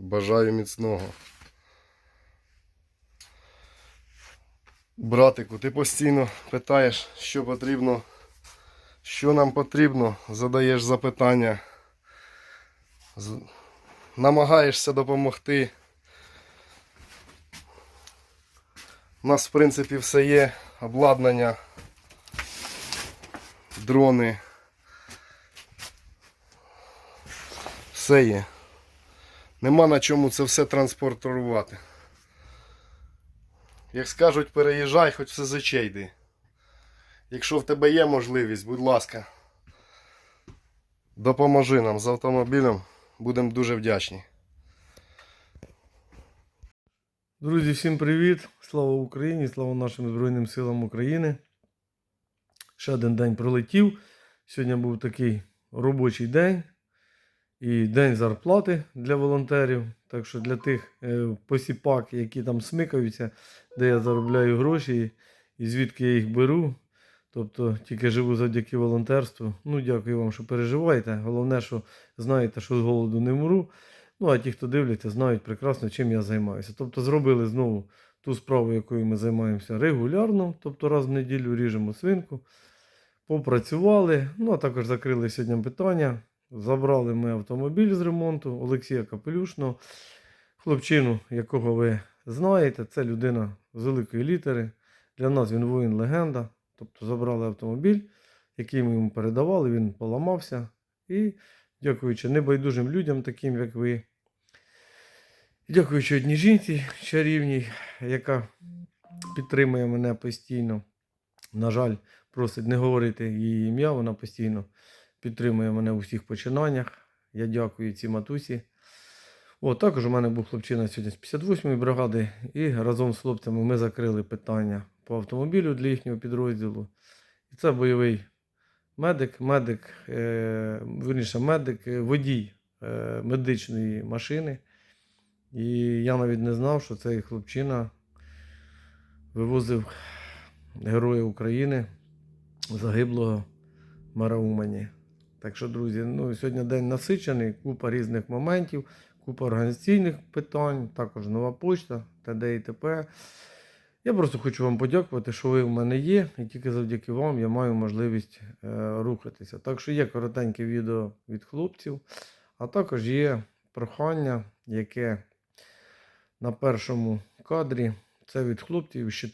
Бажаю міцного. Братику, ти постійно питаєш, що потрібно, що нам потрібно, задаєш запитання, намагаєшся допомогти. У нас, в принципі, все є, обладнання, дрони. Все є. Нема на чому це все транспортувати. Як скажуть, переїжджай, хоч в СЗЧ йди. Якщо в тебе є можливість, будь ласка, допоможи нам з автомобілем. Будемо дуже вдячні. Друзі, всім привіт! Слава Україні! Слава нашим Збройним силам України. Ще один день пролетів. Сьогодні був такий робочий день і день зарплати для волонтерів. Так що для тих е, посіпак, які там смикаються, де я заробляю гроші і звідки я їх беру. Тобто тільки живу завдяки волонтерству. Ну, дякую вам, що переживаєте. Головне, що знаєте, що з голоду не вмру. Ну, а ті, хто дивляться, знають прекрасно, чим я займаюся. Тобто зробили знову ту справу, якою ми займаємося регулярно, тобто раз в неділю ріжемо свинку. Попрацювали, ну а також закрили сьогодні питання. Забрали ми автомобіль з ремонту Олексія Капелюшного, хлопчину, якого ви знаєте, це людина з великої літери. Для нас він воїн легенда. Тобто забрали автомобіль, який ми йому передавали, він поламався. І дякуючи небайдужим людям, таким як ви, дякуючи одній жінці чарівній, яка підтримує мене постійно. На жаль, просить не говорити її ім'я, вона постійно підтримує мене у всіх починаннях. Я дякую цій матусі. О, також у мене був хлопчина сьогодні з 58-ї бригади, і разом з хлопцями ми закрили питання по автомобілю для їхнього підрозділу. І це бойовий медик, медик, е, верніше, медик, е, водій е, медичної машини. І я навіть не знав, що цей хлопчина вивозив Героя України загиблого Мараумані. Так що, друзі, ну, сьогодні день насичений, купа різних моментів, купа організаційних питань, також нова почта, т.д. і т.п. Я просто хочу вам подякувати, що ви в мене є, і тільки завдяки вам я маю можливість е, рухатися. Так що є коротеньке відео від хлопців, а також є прохання, яке на першому кадрі. Це від хлопців з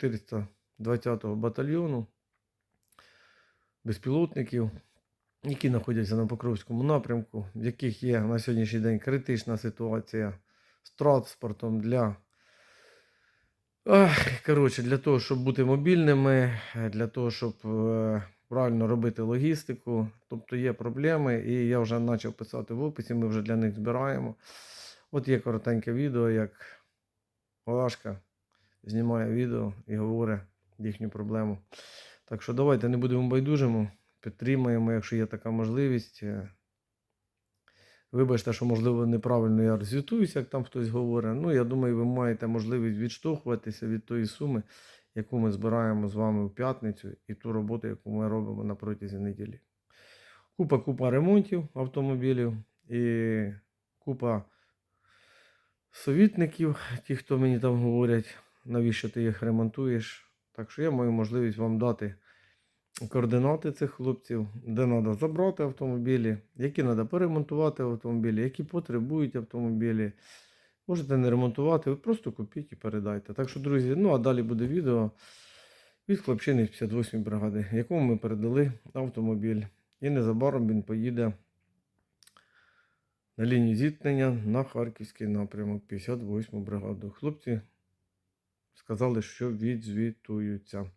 420-го батальйону безпілотників, які знаходяться на Покровському напрямку, в яких є на сьогоднішній день критична ситуація з транспортом для. Коротше, для того, щоб бути мобільними, для того, щоб е, правильно робити логістику. Тобто є проблеми, і я вже почав писати в описі, ми вже для них збираємо. От є коротеньке відео, як Олашка знімає відео і говорить їхню проблему. Так що давайте не будемо байдужими, підтримаємо, якщо є така можливість. Е, Вибачте, що, можливо, неправильно я розвітуюся, як там хтось говорить. Ну, я думаю, ви маєте можливість відштовхуватися від тої суми, яку ми збираємо з вами в п'ятницю, і ту роботу, яку ми робимо на протязі неділі. Купа-купа ремонтів автомобілів і купа совітників, ті, хто мені там говорять, навіщо ти їх ремонтуєш. Так що я маю можливість вам дати координати цих хлопців, де треба забрати автомобілі, які треба перемонтувати автомобілі, які потребують автомобілі. Можете не ремонтувати, ви просто купіть і передайте. Так що, друзі, ну а далі буде відео від хлопчини з 58 бригади, якому ми передали автомобіль. І незабаром він поїде на лінію зіткнення на Харківський напрямок, 58-му бригаду. Хлопці сказали, що відзвітуються.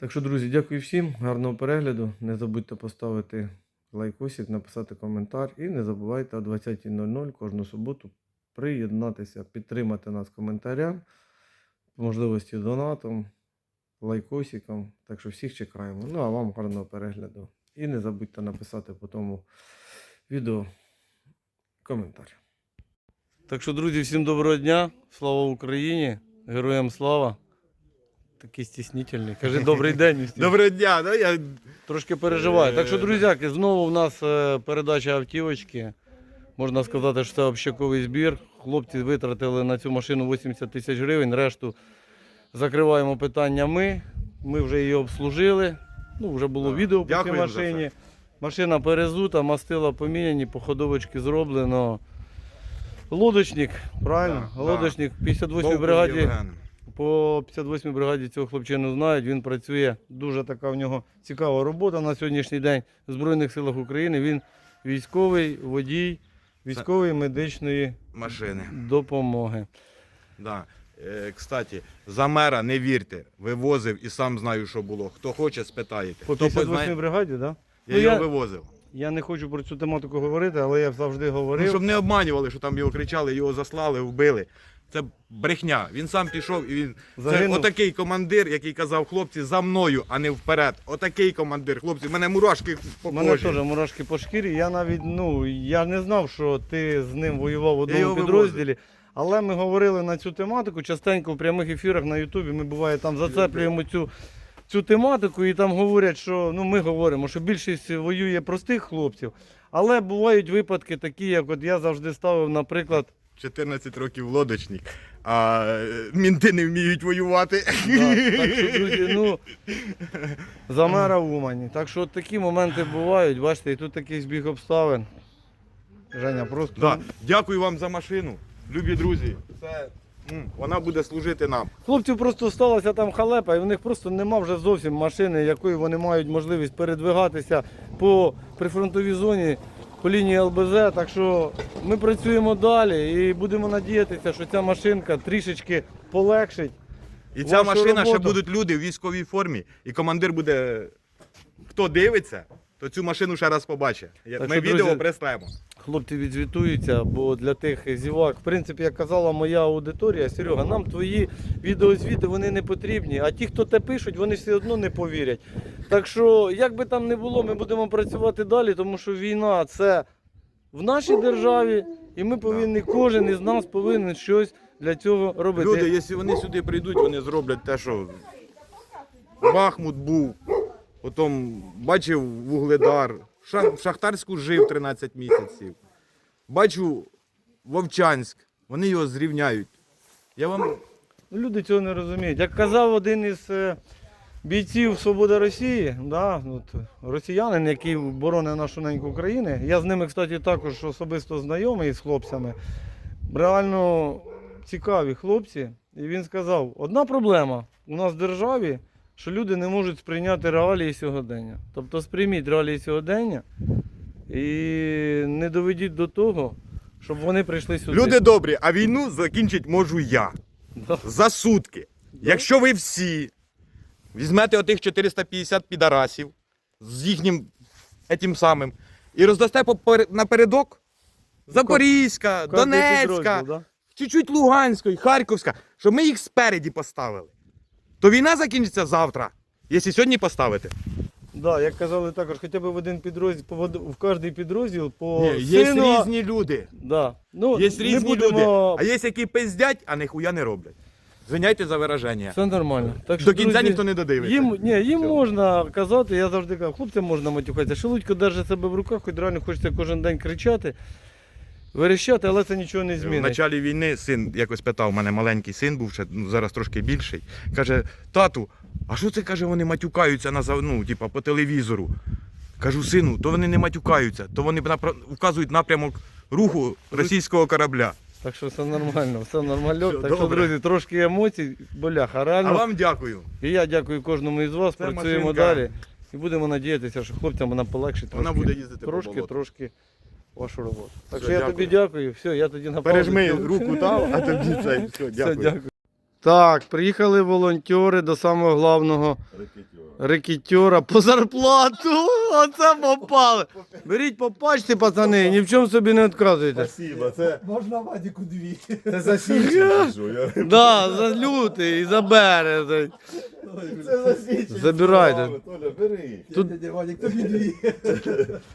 Так що, друзі, дякую всім, гарного перегляду. Не забудьте поставити лайкосик, написати коментар. І не забувайте о 20.00 кожну суботу приєднатися, підтримати нас коментарям, можливості донатом, лайкосиком. Так що всіх чекаємо. Ну а вам гарного перегляду. І не забудьте написати по тому відео коментар. Так що, друзі, всім доброго дня. Слава Україні! Героям слава! Такий стіснительний. Кажи добрий день. Устін. Доброго дня, ну я Трошки переживаю. Так що, друзяки, знову в нас е, передача автівочки. Можна сказати, що це общаковий збір. Хлопці витратили на цю машину 80 тисяч гривень. Решту закриваємо питання ми. Ми вже її обслужили. Ну, вже було відео по цій Дякуємо за машині. Машина перезута, мастила поміняні, походовочки зроблено. Лодочник, правильно? Да, Лодочник 58 Вовков бригаді. По 58-й бригаді цього хлопчину знають. Він працює дуже така в нього цікава робота на сьогоднішній день в Збройних силах України. Він військовий водій військової медичної Машини. допомоги. Да. Е, кстати, за мера не вірте. Вивозив і сам знаю, що було. Хто хоче, спитаєте. По Хто 58 познає- бригаді, так? Да? Я Ну, його я- вивозив. Я не хочу про цю тематику говорити, але я завжди говорив. Ну, щоб не обманювали, що там його кричали, його заслали, вбили. Це брехня. Він сам пішов і він. Загинув. Це отакий командир, який казав, хлопці, за мною, а не вперед. Отакий командир, хлопці, в мене мурашки по У мене кожі. теж мурашки по шкірі. Я навіть ну я не знав, що ти з ним воював в його одному підрозділі. Але ми говорили на цю тематику частенько в прямих ефірах на Ютубі. Ми буває там зацеплюємо цю, цю тематику, і там говорять, що ну ми говоримо, що більшість воює простих хлопців. Але бувають випадки такі, як от я завжди ставив, наприклад, 14 років лодочник, а мінти не вміють воювати. Да, так що, друзі, ну, за мера в Умані. Так що от такі моменти бувають, бачите, і тут такий збіг обставин. Женя, просто. Да. Дякую вам за машину, любі друзі. Це, м, вона буде служити нам. Хлопців просто сталася там халепа, і в них просто нема вже зовсім машини, якою вони мають можливість передвигатися по прифронтовій зоні, по лінії ЛБЗ. Так що ми працюємо далі і будемо надіятися, що ця машинка трішечки полегшить. І ця Вашу машина ще будуть люди в військовій формі, і командир буде. Хто дивиться, то цю машину ще раз побачить. Ми що, відео друзі, прислемо. Хлопці відзвітуються, бо для тих зівак, в принципі, як казала моя аудиторія, Серега, нам твої відеозвіти вони не потрібні, а ті, хто те пишуть, вони все одно не повірять. Так що, як би там не було, ми будемо працювати далі, тому що війна це в нашій державі, і ми повинні, кожен із нас повинен щось для цього робити. Люди, якщо вони сюди прийдуть, вони зроблять те, що Бахмут був, потім бачив Вугледар, Ша- в Шахтарську жив 13 місяців. Бачу Вовчанськ, вони його зрівняють. Я вам Ну, Люди цього не розуміють. Як казав один із е, бійців Свобода Росії, да, от, росіянин, який боронить нашу неньку Україну, я з ними, кстати, також особисто знайомий з хлопцями. Реально цікаві хлопці. І він сказав: одна проблема у нас в державі, що люди не можуть сприйняти реалії сьогодення. Тобто сприйміть реалії сьогодення і не доведіть до того, щоб вони прийшли сюди. люди добрі, а війну закінчити можу я. Да. За сутки. Якщо ви всі візьмете отих 450 підарасів з їхнім етім самим і роздасте напередок Запорізька, Донецька, підрозділ, да? чуть-чуть Луганської, Харківська, щоб ми їх спереді поставили, то війна закінчиться завтра, якщо сьогодні поставити. Да, як казали також, хоча б в один підрозділ, по в кожний підрозділ по Ні, є сину. різні люди. Да. Ну, Є не різні будемо... люди. А є які пиздять, а ніхуя не роблять. Звиняйте за вираження. Все нормально. Так До кінця друзі, ніхто не додивиться. Їм, ні, їм Все. можна казати, я завжди кажу, хлопцям можна матюкатися. Шелудько держить себе в руках, хоч реально хочеться кожен день кричати, верещати, але це нічого не змінить. В началі війни син якось питав, у мене маленький син був, ще, ну, зараз трошки більший. Каже, тату, а що це каже, вони матюкаються на ну, типа, по телевізору? Кажу, сину, то вони не матюкаються, то вони напра- вказують напрямок руху російського корабля. Так що все нормально, все нормально. Все так що, друзі, трошки емоцій, боляха, А реально. вам дякую. І я дякую кожному із вас, Це працюємо машинка. далі. І будемо надіятися, що хлопцям вона полегшить Вона трошки, буде їздити по болоту. трошки вашу роботу. Так Все, що я дякую. тобі дякую. Все, я тоді на Пережми руку там, а тоді це. Все, Все, дякую. дякую. Так, приїхали волонтери до самого головного рекетера по зарплату. Оце попали. Беріть по пачці, пацани, ні в чому собі не відказуйте. Спасибо, це, Можна Вадіку дві. це за січень. я- Да, за лютий і за березень. Це за. Забирайте. Толя, бери. Тут- Дядя тобі дві.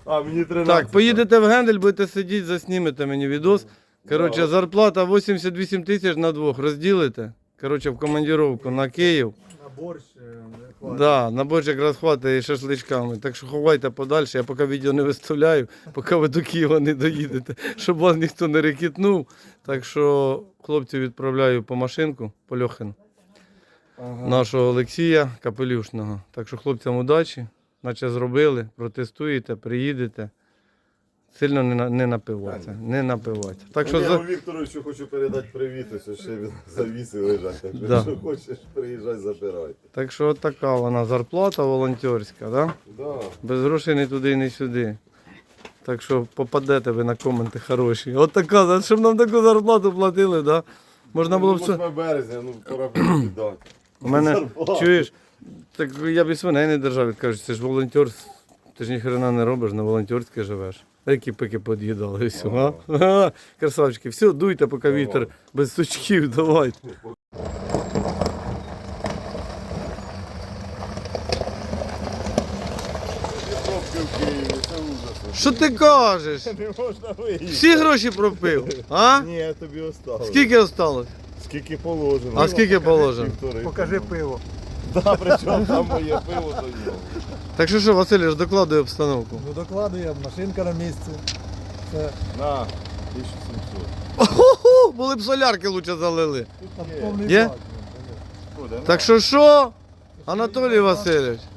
А, мені 13. Так, поїдете в Гендель, будете сидіти, заснімете мені відос. Коротше, зарплата 88 тисяч на двох. Розділите. коротше, в командировку на Київ. На борщ е, хватить. Да, на борщ якраз хватає шашличками. Так що ховайте подальше. Я поки відео не виставляю, поки ви до Києва не доїдете, щоб вас ніхто не рекітнув. Так що хлопців відправляю по машинку, по Льохину, нашого Олексія Капелюшного. Так що хлопцям удачі, наче зробили, протестуєте, приїдете. Сильно не, на- не напиваться. Не напиваться. Так що я за... Вікторовичу хочу передати привіт, ось ще він завіси лежать. Так що, Да. якщо хочеш, приїжджай, забирай. Так що от така вона зарплата волонтерська, да? Да. Без грошей ні туди, ні сюди. Так що попадете ви на коменти хороші. От така, щоб нам таку зарплату платили, да? Можна було б все. 8 березня, ну пора віддати. У мене, чуєш, так я б і свиней не держав, кажуть, це ж волонтер, ти ж ніхрена не робиш, на волонтерське живеш. А Які пики під'їдали, все, Красавчики, все, дуйте, поки вітер без сучків, давайте. Що ти кажеш? Не можна виїхати. Всі гроші пропив, а? Ні, я тобі оставлю. Скільки осталось? Скільки положено. А скільки положено? Півтори. Покажи пиво. Да, причому там моє пиво до нього. Так що що, Василь, докладуй обстановку. Ну докладуємо, машинка на місці. Це На, 1700. Ху, були б солярки лучше залили. там Є. повний Є? бак. На. Так що що? Анатолій Васильович, Ну,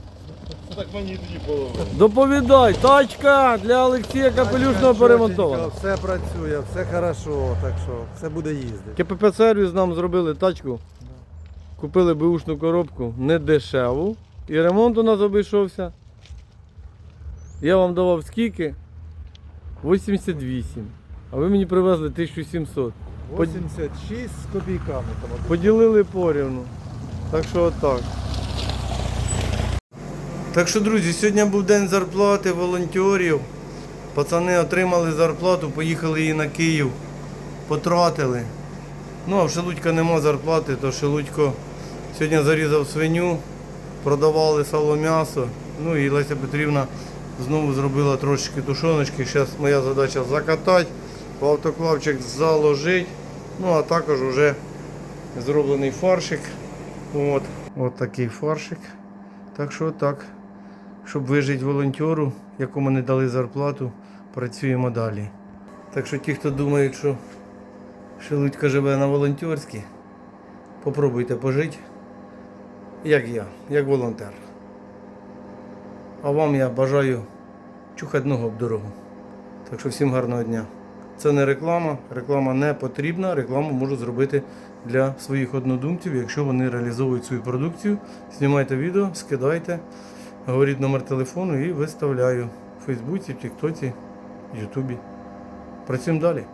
Так мені тоді половину. доповідай, тачка для Олексія Капелюшного перемонтована. Все працює, все хорошо, так що все буде їздити. КПП сервіс нам зробили тачку. Купили бушну коробку не дешеву. І ремонт у нас обійшовся. Я вам давав скільки? 88. А ви мені привезли 1700. 86 з копійками там. Поділили порівну. Так що отак. Так що, друзі, сьогодні був день зарплати волонтерів. Пацани отримали зарплату, поїхали її на Київ, потратили. Ну, а в Шелудька нема зарплати, то Шелудько сьогодні зарізав свиню, продавали сало м'ясо. Ну і Леся Петрівна знову зробила трошечки тушоночки. Зараз моя задача закатати, в автоклавчик заложити. Ну а також вже зроблений фаршик. От, от такий фаршик. Так що так, щоб вижити волонтеру, якому не дали зарплату, працюємо далі. Так що ті, хто думають, що Шелудька живе на волонтерській, попробуйте пожити, як я, як волонтер. А вам я бажаю чухати ногу об дорогу. Так що всім гарного дня. Це не реклама, реклама не потрібна. Рекламу можу зробити для своїх однодумців, якщо вони реалізовують свою продукцію. Знімайте відео, скидайте, говоріть номер телефону і виставляю в Фейсбуці, в Тіктоці, Ютубі. Працюємо далі.